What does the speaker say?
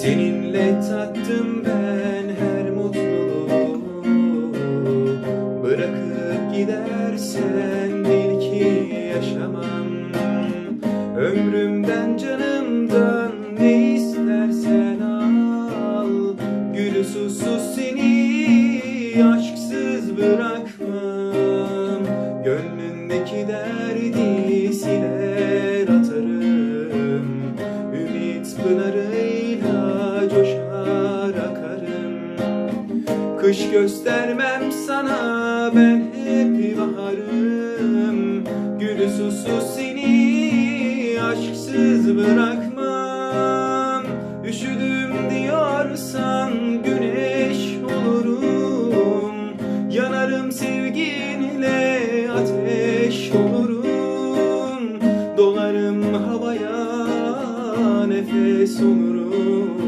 Seninle tattım ben her mutluluğu. Bırakıp gidersen bil ki yaşamam. Ömrümden canımdan ne istersen al. Gülü susuz seni aşksız bırakmam. Gönlündeki derdi siler atarım. Ümit pınarıyla Kış göstermem sana ben hep baharım. Gülü susuz seni aşksız bırakmam. Üşüdüm diyorsan güneş olurum. Yanarım sevginle ateş olurum. Dolarım havaya nefes olurum